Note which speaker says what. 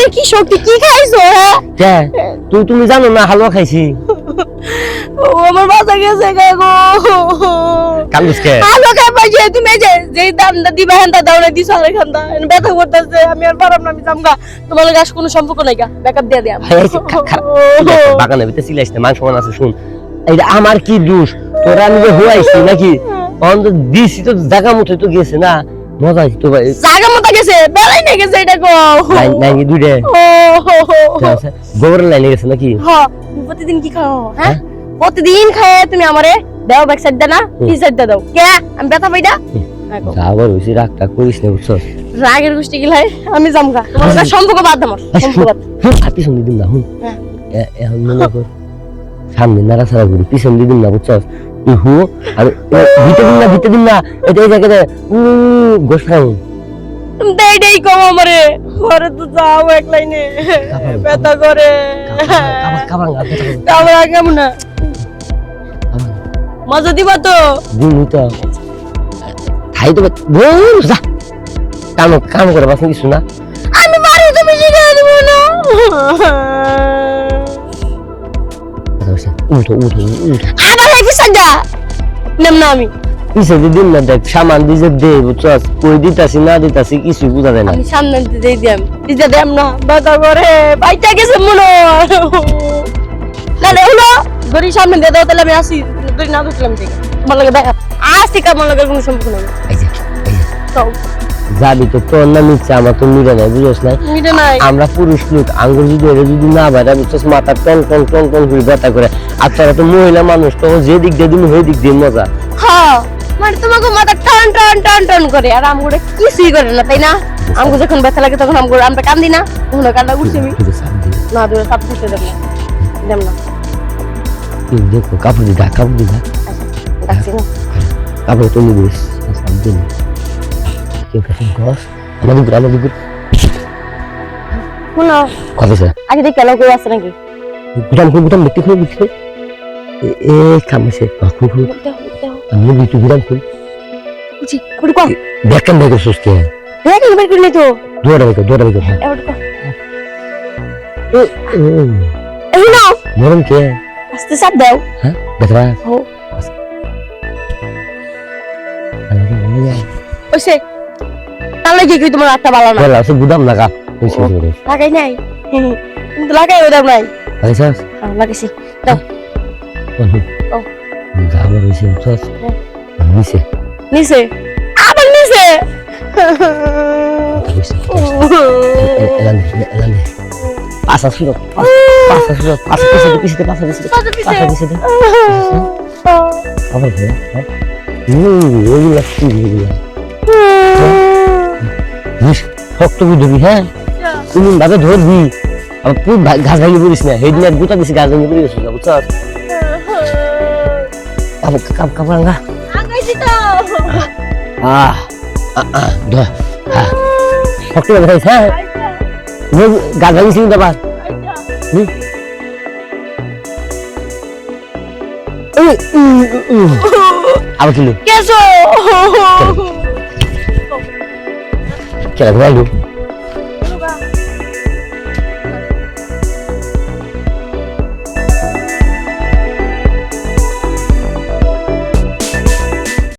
Speaker 1: শরীরে কি শক্তি? কি খাইছো হ্যাঁ
Speaker 2: তুই তুমি জানো না হালুয়া খাইছি।
Speaker 1: ও আমার মাথা গেছে গো। আলো খাই পাইছে তুমি যে যে দামটা দিবা হ্যান্ডা দাও না দিছো আর খান্দা ব্যথা করতেছে আমি আর পারাম না আমি জামগা তোমার আজ কোনো সম্পর্ক নাই গা ব্যাকআপ দিয়ে
Speaker 2: আছে, বাগানের ভিতরে সিলাইস না মাংস মান আছে শুন এইটা আমার কি দোষ? তোরা আমি যে হুয়াইছি নাকি? অন্ত দিছি তো জায়গা মতো তো গেছে না। মজা হইছে তো ভাই
Speaker 1: জাগা মতো গেছে বেলাই নিয়ে গেছে এটা গো
Speaker 2: লাইন লাইন দুইটা
Speaker 1: ও হো হো
Speaker 2: ঠিক আছে। গোবর লাইনে গেছে নাকি?
Speaker 1: হ্যাঁ প্রতিদিন কি খাও? হ্যাঁ? প্রতিদিন খায় তুমি আমারে দাও ব্যাক সাইড না কি সাইড দাও। কে? আমি ব্যথা পাইডা
Speaker 2: আবার হইছে রাগ টাগ করিস না বুঝছস
Speaker 1: রাগের গোষ্ঠী গিলাই আমি জামগা তোমার সম্পর্ক বাদ আমার সম্পর্ক বাদ
Speaker 2: আর পিছন না হুম।
Speaker 1: হ্যাঁ।
Speaker 2: এ- এখন মনে কর সামনে নাড়াচাড়া করি পিছন দিদিম না বুঝছস? তুই হু আর ভিতরে দিন না ভিতরে দিন না এটা এই জায়গাতে
Speaker 1: কম আমারে ঘরে তো যাও এক লাইনে ব্যথা করে। কেমন না? মজা দিবা তো?
Speaker 2: দিন তো খাই তো বল যা। কাম কাম করে বাস কিছু না।
Speaker 1: আমি পারি তুমি শিখিয়ে দেবো না। না
Speaker 2: দেখ সামান দিছে দে বুঝছস কই দিতাছি না দিতাছি কিছু বুঝা যায় না
Speaker 1: আমি সামনে দিয়ে দিয়াম দিতে দেম না ব্যথা করে বাইটা গেছে মনে। না না হলো সামনে দিয়ে দাও তাহলে আমি আসি গড়ি না ঢুকলাম ঠিক তোমার লগে দেখা আমার কোনো সম্পর্ক নেই
Speaker 2: এই যে এই যে
Speaker 1: তো
Speaker 2: যাবি তো তোর না নিচ্ছে আমার তো নিরে নাই
Speaker 1: মিটে নাই।
Speaker 2: আমরা পুরুষ লোক আঙ্গুর যদি এরা যদি না বাইরে বুঝছস মাথা টন টন টন টন করে ব্যথা করে। আর তোরা তো মহিলা মানুষ তো যে দিক দিয়ে দিন ওই দিক দিয়ে মজা।
Speaker 1: হ্যাঁ মানে তোমাকে মাথা টান টান টান টান করে। আর আমগুলো কিছুই করে না তাই না? আমগো যখন ব্যথা লাগে তখন আমরা কান্দি না? তখন কান্না উঠছি আমি। না দূরে সাপ দিতে দেব না। দেব না।
Speaker 2: দেখো কাপড় দিদা কাপড় দিদা। কাপড় তুলে দিস সাপ দিন কেউ কাছে গস আমাদের গ্রাম আমাদের গ্রাম
Speaker 1: শুনো
Speaker 2: কবে স্যার
Speaker 1: আগে দেখি কেন কেউ আছে নাকি?
Speaker 2: বুটাম খুব বুটাম দেখতে খুব বুঝতে এ কামছে খুব খুব
Speaker 1: দেখো দেখো
Speaker 2: আমি বিটু বুটাম খুব
Speaker 1: বুঝি কুড়ি কম
Speaker 2: দেখেন দেখো সুস্থ
Speaker 1: দেখ বের করে নি তো
Speaker 2: দৌড়া দেখো দৌড়া দেখো। হ্যাঁ
Speaker 1: এবার কর
Speaker 2: এ, এ,
Speaker 1: এই নাও
Speaker 2: মরম কে?
Speaker 1: আস্তে চাপ দাও।
Speaker 2: হ্যাঁ দেখবা
Speaker 1: ও ওইসে তাহলে কি কি তোমার আটটা বালা না
Speaker 2: বলা সে বুদাম লাগা কইছি
Speaker 1: ও।
Speaker 2: করে
Speaker 1: লাগাই নাই কিন্তু লাগাই ওদাম নাই
Speaker 2: আইসা
Speaker 1: হ্যাঁ, লাগাইছি দাও ও।
Speaker 2: যাবার হইছে সস
Speaker 1: হ্যাঁ।
Speaker 2: নিছে
Speaker 1: নিচে আবার নিচে
Speaker 2: এলান এলান পাসা সুরত পাসা সুরত পাসা পিছে পিছে পাসা পিছে
Speaker 1: পাশে পিছে।
Speaker 2: পাসা পিছে আবার ঘুরে হ্যাঁ হুম ওই লাগছি বুঝ শক্ত বুঝবি হ্যাঁ? তুমি ভাবে ধরবি। আবার তুই ঘাস ভাঙি পড়িস না। হেদিন এক গোটা দিছি ঘাস ভাঙি পড়ি গেছিস বুঝছ? আহ ধর হ্যাঁ। শক্ত ভাবে হ্যাঁ? ঘাস কিন্তু আবার। হুম। আবার কিলো
Speaker 1: কেসো।
Speaker 2: কেলা ঘুরাইলো